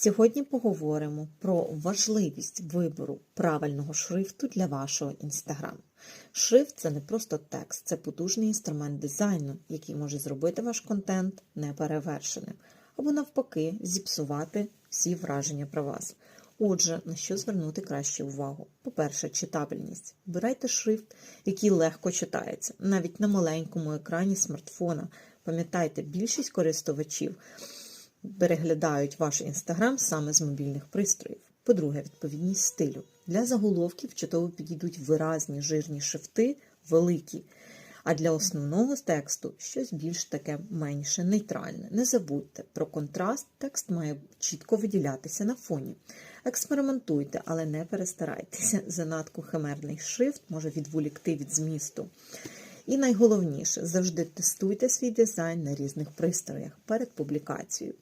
Сьогодні поговоримо про важливість вибору правильного шрифту для вашого інстаграму. Шрифт це не просто текст, це потужний інструмент дизайну, який може зробити ваш контент неперевершеним, або навпаки, зіпсувати всі враження про вас. Отже, на що звернути краще увагу? По-перше, читабельність. Вибирайте шрифт, який легко читається, навіть на маленькому екрані смартфона. Пам'ятайте, більшість користувачів переглядають ваш інстаграм саме з мобільних пристроїв. По-друге, відповідність стилю. Для заголовків чудово підійдуть виразні жирні шрифти, великі. А для основного тексту щось більш таке менше, нейтральне. Не забудьте про контраст, текст має чітко виділятися на фоні. Експериментуйте, але не перестарайтеся. Занадто химерний шрифт може відволікти від змісту. І найголовніше, завжди тестуйте свій дизайн на різних пристроях перед публікацією.